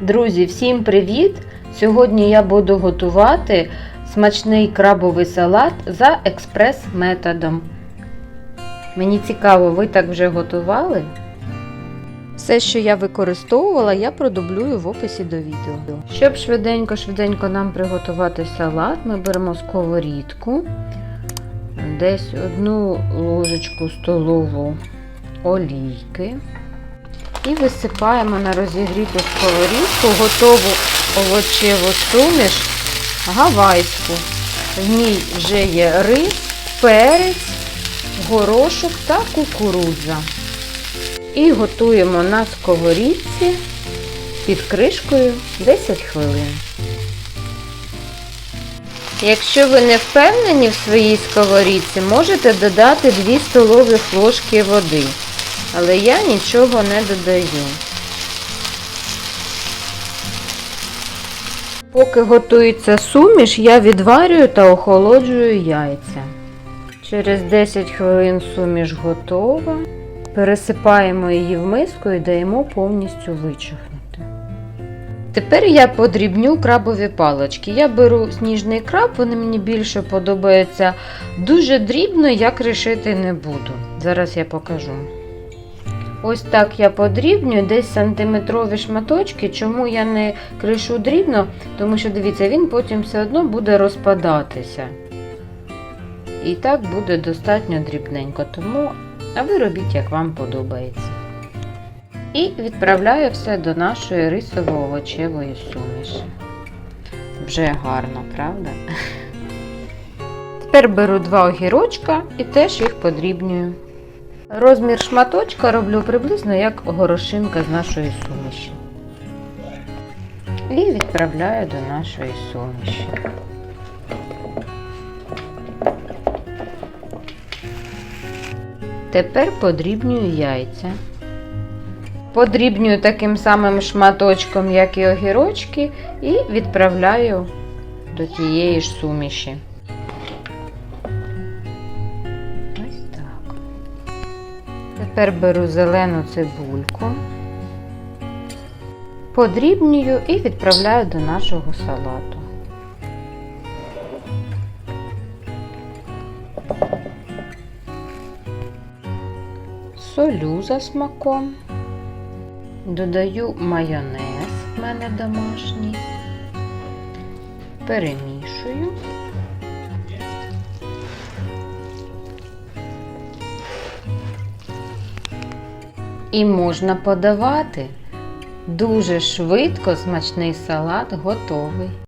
Друзі, всім привіт! Сьогодні я буду готувати смачний крабовий салат за експрес-методом. Мені цікаво, ви так вже готували? Все, що я використовувала, я продублюю в описі до відео. Щоб швиденько-швиденько нам приготувати салат, ми беремо сковорідку, десь одну ложечку столову олійки. І висипаємо на розігріту сковорідку готову овочеву суміш гавайську. В ній вже є рис, перець, горошок та кукурудза. І готуємо на сковорідці під кришкою 10 хвилин. Якщо ви не впевнені в своїй сковорідці, можете додати 2 столових ложки води але я нічого не додаю. Поки готується суміш, я відварюю та охолоджую яйця. Через 10 хвилин суміш готова. Пересипаємо її в миску і даємо повністю вичахнути. Тепер я подрібню крабові палочки. Я беру сніжний краб, вони мені більше подобаються дуже дрібно, я кришити не буду. Зараз я покажу. Ось так я подрібнюю десь сантиметрові шматочки. Чому я не кришу дрібно? Тому що, дивіться, він потім все одно буде розпадатися. І так буде достатньо дрібненько. Тому, а ви робіть, як вам подобається. І відправляю все до нашої рисово-овочевої суміші. Вже гарно, правда? Тепер беру два огірочка і теж їх подрібнюю. Розмір шматочка роблю приблизно як горошинка з нашої суміші. І відправляю до нашої суміші. Тепер подрібнюю яйця. Подрібнюю таким самим шматочком, як і огірочки, і відправляю до тієї ж суміші. Тепер беру зелену цибульку, подрібнюю і відправляю до нашого салату. Солю за смаком, додаю майонез, в мене домашній, перемішую. І можна подавати. Дуже швидко смачний салат готовий.